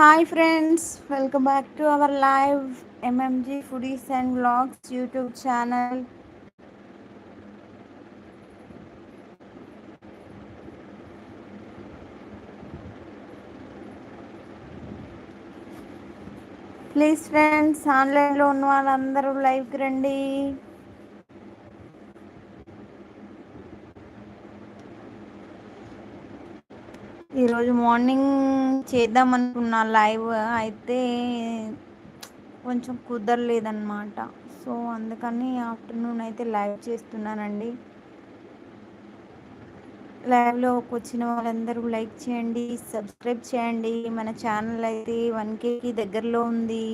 Hi friends welcome back to our live MMG foodies and blogs YouTube channel. Please friends ఆన్లైన్లో ఉన్న వాళ్ళందరూ లైవ్కి రండి. ఈరోజు మార్నింగ్ చేద్దాం అనుకున్నా లైవ్ అయితే కొంచెం కుదరలేదన్నమాట. సో అందుకని ఆఫ్టర్నూన్ అయితే లైవ్ చేస్తున్నానండి. లైవ్లో వచ్చిన వాళ్ళందరూ లైక్ చేయండి సబ్స్క్రైబ్ చేయండి. మన ఛానల్ అయితే వన్ కేకి దగ్గరలో ఉంది.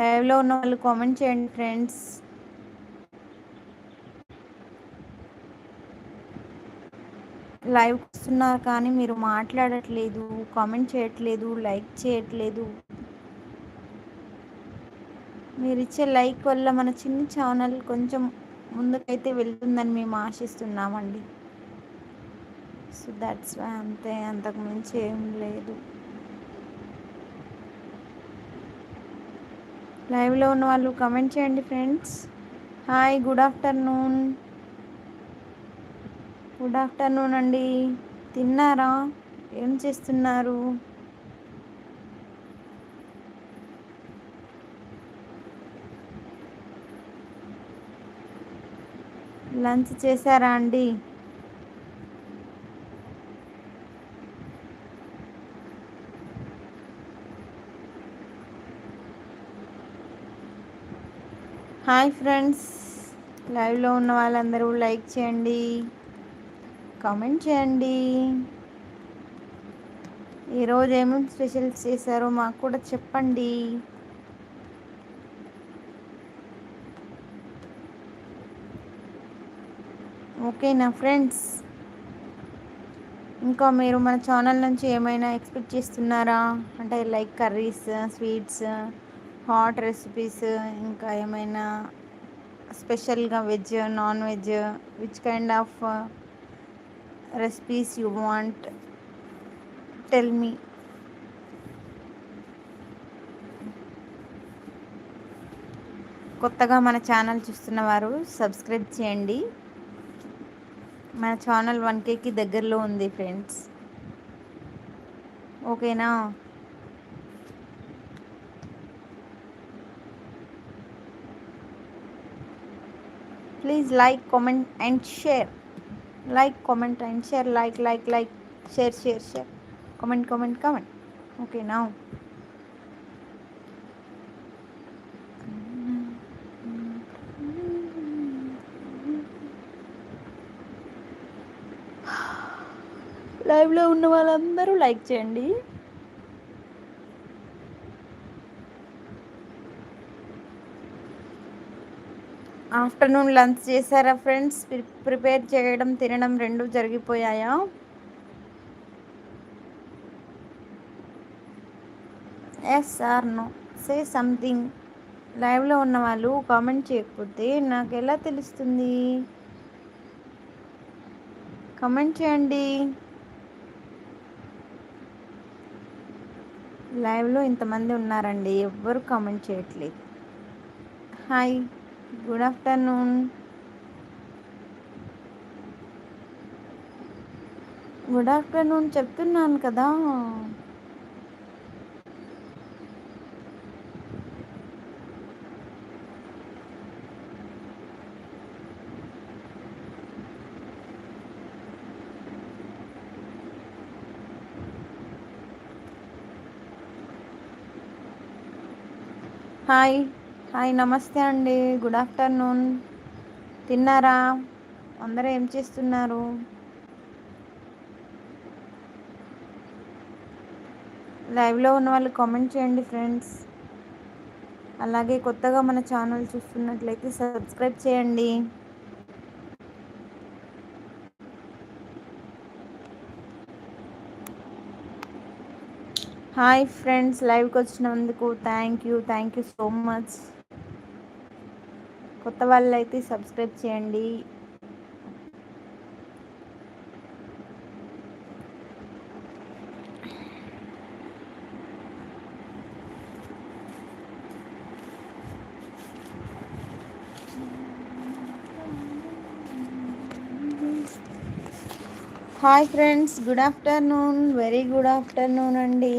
లైవ్లో ఉన్న వాళ్ళు కామెంట్ చేయండి ఫ్రెండ్స్. లైవ్ వస్తున్నారు కానీ మీరు మాట్లాడట్లేదు కామెంట్ చేయట్లేదు లైక్ చేయట్లేదు. మీరు ఇచ్చే లైక్ వల్ల మన చిన్న ఛానల్ కొంచెం ముందుకైతే వెళ్తుందని మేము ఆశిస్తున్నామండి. సో దట్స్ వై అంతే అంతకు మించి ఏం లేదు. లైవ్లో ఉన్న వాళ్ళు కమెంట్ చేయండి friends. Hi good afternoon. Good afternoon అండి. తిన్నారా? ఏం చేస్తున్నారు? లంచ్ చేశారా అండి? Hi friends. లైవ్లో ఉన్న వాళ్ళందరూ లైక్ చేయండి. కామెంట్ చేయండి. ఈరోజు ఏమేమి స్పెషల్స్ చేశారో మాకు కూడా చెప్పండి. ఓకేనా ఫ్రెండ్స్ ఇంకా మీరు మన ఛానల్ నుంచి ఏమైనా ఎక్స్పెక్ట్ చేస్తున్నారా? అంటే like curries sweets hot recipes ఇంకా ఏమైనా స్పెషల్గా veg non veg which kind of recipes you want tell me కొత్తగా మన ఛానల్ చూస్తున్న వారు సబ్స్క్రైబ్ చేయండి. మన ఛానల్ వన్ కేకి దగ్గరలో ఉంది ఫ్రెండ్స్. ఓకేనా? Please like comment and share. Like comment and share like like like share share share comment comment comment ఓకేనా లైవ్లో ఉన్న వాళ్ళందరూ లైక్ చేయండి. ఆఫ్టర్నూన్ లంచ్ చేశారా ఫ్రెండ్స్? ప్రిపేర్ చేయడం తినడం రెండు జరిగిపోయాయా? Yes sir no say something లైవ్లో ఉన్న వాళ్ళు కామెంట్ చేయకపోతే నాకు ఎలా తెలుస్తుంది? కామెంట్ చేయండి. లైవ్లో ఇంతమంది ఉన్నారండి ఎవ్వరు కామెంట్ చేయట్లేదు. Hi good afternoon good afternoon చెప్తున్నాను కదా. హాయ్ హాయ్ నమస్తే అండి. Good afternoon. తిన్నారా? అందరూ ఏం చేస్తున్నారు? లైవ్లో ఉన్న వాళ్ళు కామెంట్ చేయండి ఫ్రెండ్స్. అలాగే కొత్తగా మన ఛానల్ చూస్తున్నట్లయితే సబ్స్క్రైబ్ చేయండి. హాయ్ ఫ్రెండ్స్ లైవ్కి వచ్చినందుకు thank you. Thank you so much. కొత్త వాళ్ళు అయితే సబ్స్క్రైబ్ చేయండి. Hi friends good afternoon very good afternoon అండి.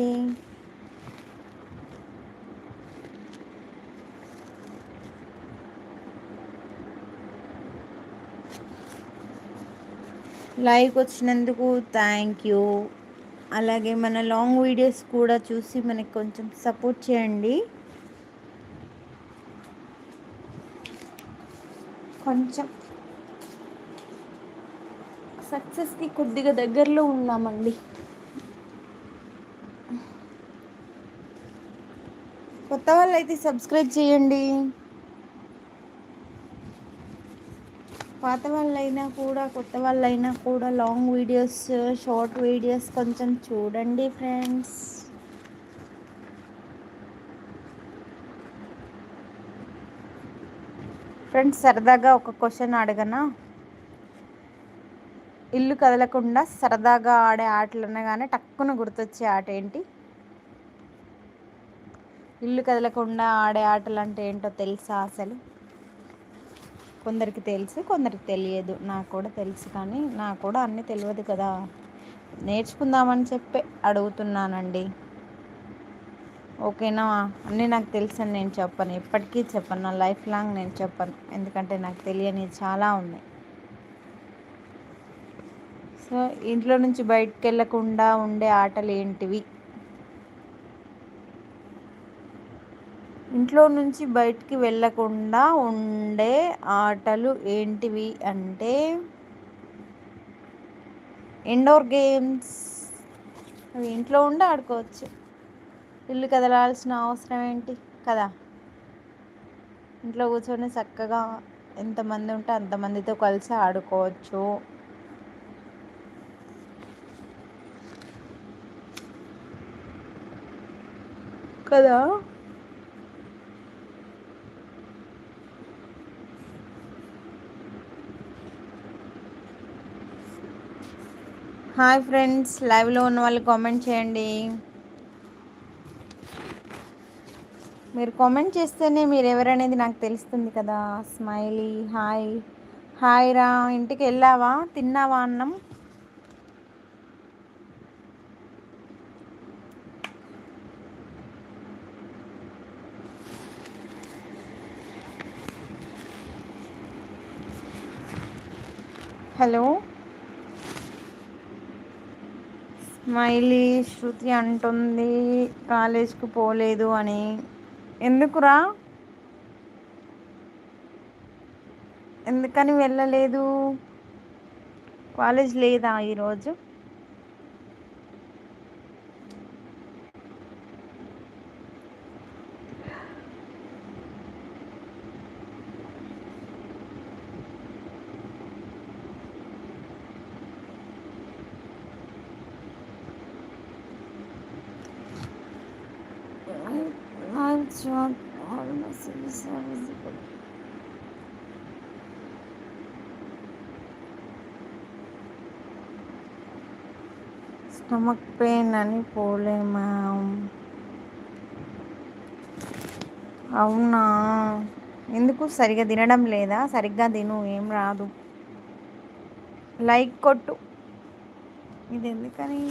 లైక్ వచ్చినందుకు థ్యాంక్ యూ అలాగే మన లాంగ్ వీడియోస్ కూడా చూసి మనకి కొంచెం సపోర్ట్ చేయండి. కొంచెం. సక్సెస్కి కొద్దిగా దగ్గరలో ఉన్నామండి. కొత్త వాళ్ళు అయితే సబ్స్క్రైబ్ చేయండి. పాత వాళ్ళైనా కూడా కొత్త వాళ్ళైనా కూడా లాంగ్ వీడియోస్ షార్ట్ వీడియోస్ కొంచెం చూడండి ఫ్రెండ్స్ ఫ్రెండ్స్ సరదాగా ఒక క్వశ్చన్ అడగనా? ఇల్లు కదలకుండా సరదాగా ఆడే ఆటలు అనగానే టక్కున గుర్తొచ్చే ఆట ఏంటి? ఇల్లు కదలకుండా ఆడే ఆటలు అంటే ఏంటో తెలుసా అసలు? కొందరికి తెలుసు కొందరికి తెలియదు. నాకు కూడా తెలుసు కానీ నాకు కూడా అన్నీ తెలియదు కదా. నేర్చుకుందామని చెప్పి అడుగుతున్నానండి. ఓకేనా? అన్నీ నాకు తెలుసని నేను చెప్పను. ఎప్పటికీ చెప్పను. నా లైఫ్ లాంగ్ నేను చెప్పను. ఎందుకంటే నాకు తెలియని చాలా ఉన్నాయి. సో ఇంట్లో నుంచి బయటకు వెళ్ళకుండా ఉండే ఆటలు ఏంటివి ఇంట్లో నుంచి బయటికి వెళ్ళకుండా ఉండే ఆటలు ఏంటివి అంటే ఇండోర్ గేమ్స్. అవి ఇంట్లో ఉండి ఆడుకోవచ్చు. ఇల్లు కదలాల్సిన అవసరం ఏంటి? కదా. ఇంట్లో కూర్చొని చక్కగా ఎంతమంది ఉంటే అంతమందితో కలిసి ఆడుకోవచ్చు. కదా. హాయ్ ఫ్రెండ్స్ లైవ్లో ఉన్న వాళ్ళు కామెంట్ చేయండి. మీరు కామెంట్ చేస్తేనే మీరు ఎవరనేది నాకు తెలుస్తుంది కదా. స్మైలీ హాయ్ హాయ్ రా ఇంటికి వెళ్ళావా? తిన్నావా అన్నం? హలో మైలీ శృతి అంటుంది కాలేజ్కి పోలేదు అని. ఎందుకురా? ఎందుకని వెళ్ళలేదు? కాలేజ్ లేదా ఈరోజు? Job all messages are visible. Stomach pain అని పోలేమా? అవునా? ఎందుకు? సరిగా తినడం లేదా? సరిగ్గా తిను ఏం రాదు. లైక్ కొట్టు. ఇది ఎందుకని?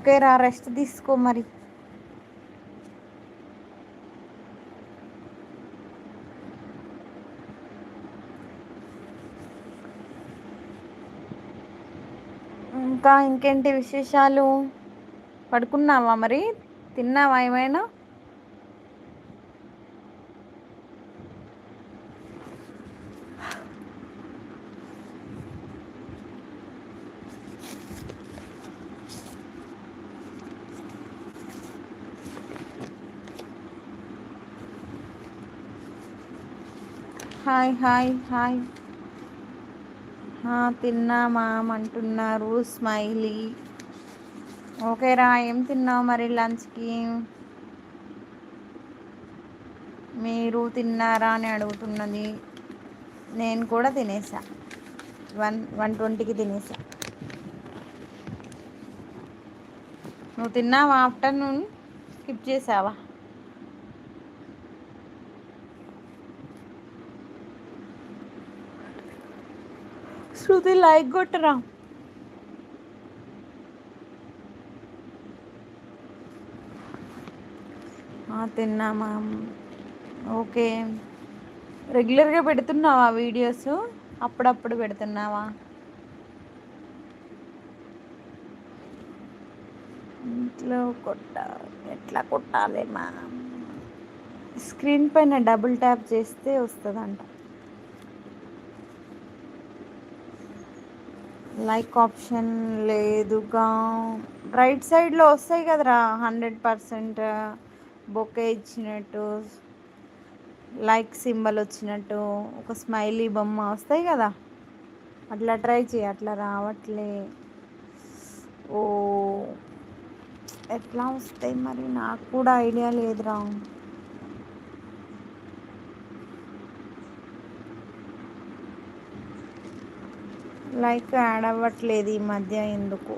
ఓకే రా రెస్ట్ తీసుకో మరి ఇంకా ఇంకేంటి విశేషాలు? పడుకున్నావా మరి? తిన్నావా ఏమైనా? Hi hi hi. తిన్నామా అంటున్నారు స్మైలీ. ఓకేరా ఏం తిన్నావు మరి లంచ్కి? మీరు తిన్నారా అని అడుగుతున్నది. నేను కూడా తినేసా. వన్ వన్ ట్వంటీకి తినేసా. నువ్వు తిన్నావా ఆఫ్టర్నూన్? స్కిప్ చేసావా? శృతి లైక్ కొట్టరా? తిన్నామా ఓకే. రెగ్యులర్గా పెడుతున్నావా వీడియోస్? అప్పుడప్పుడు పెడుతున్నావా? ఇంట్లో కొట్ట ఎట్లా కొట్టాలి మా స్క్రీన్ పైన డబుల్ ట్యాప్ చేస్తే వస్తుందంట. లైక్ ఆప్షన్ లేదుగా. రైట్ సైడ్లో వస్తాయి కదరా హండ్రెడ్ పర్సెంట్ బొకే ఇచ్చినట్టు లైక్ సింబల్ వచ్చినట్టు ఒక స్మైలీ బొమ్మ వస్తాయి కదా. అట్లా ట్రై చేయి అట్లా రావట్లే. ఓ ఎట్లా వస్తాయి మరి? నాకు కూడా ఐడియా లేదురా. లైక్ యాడ్ అవ్వట్లేదు ఈ మధ్య ఎందుకు?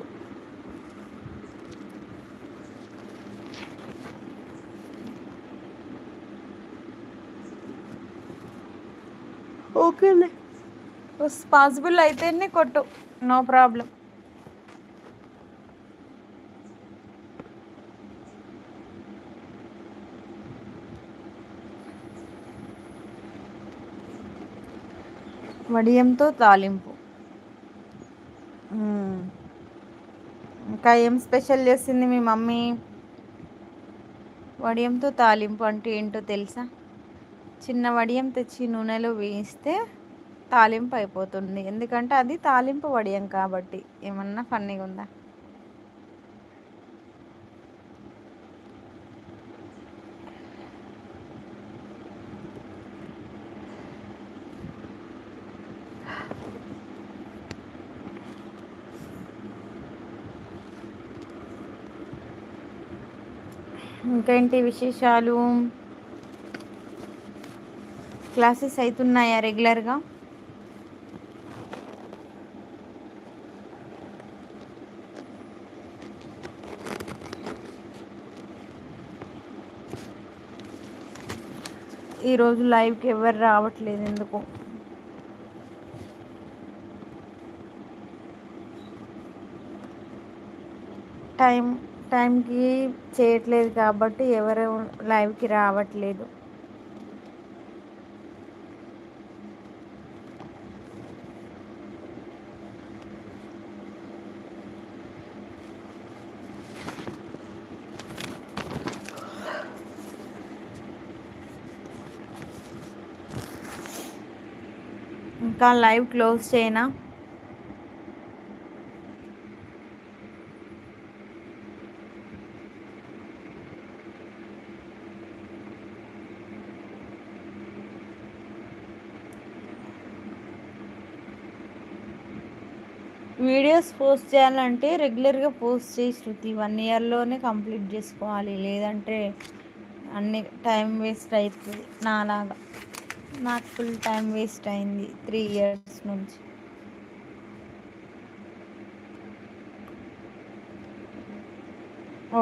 ఓకేలే పాసిబుల్ అయితేనే కొట్టు. నో ప్రాబ్లం వడియంతో తాలింపు. ఇంకా ఏం స్పెషల్ చేసింది మీ మమ్మీ? వడియంతో తాలింపు అంటే ఏంటో తెలుసా? చిన్న వడియం తెచ్చి నూనెలో వేయిస్తే తాలింపు అయిపోతుంది. ఎందుకంటే అది తాలింపు వడియం కాబట్టి. ఏమన్నా ఫన్నీగా ఉందా ఇంకేంటి విశేషాలు? క్లాసెస్ అవుతున్నాయా రెగ్యులర్గా? ఈరోజు లైవ్కి ఎవరు రావట్లేదు ఎందుకు? టైం టైంకి చేయట్లేదు కాబట్టి ఎవరు లైవ్కి రావట్లేదు. ఇంకా లైవ్ క్లోజ్ చేయనా? వీడియోస్ పోస్ట్ చేయాలంటే రెగ్యులర్గా పోస్ట్ చేసి శృతి. వన్ ఇయర్లోనే కంప్లీట్ చేసుకోవాలి. లేదంటే అన్ని టైం వేస్ట్ అవుతుంది నాలాగా. నాకు ఫుల్ టైం వేస్ట్ అయింది త్రీ ఇయర్స్ నుంచి.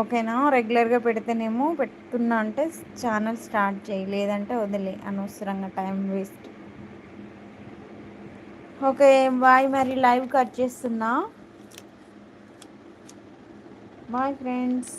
ఓకేనా? రెగ్యులర్గా పెడితేనేమో పెడుతున్నా అంటే ఛానల్ స్టార్ట్ చేయి. లేదంటే వదిలే. అనవసరంగా టైం వేస్ట్. ఓకే బాయ్ మరి లైవ్ కట్ చేస్తున్నా. Bye friends.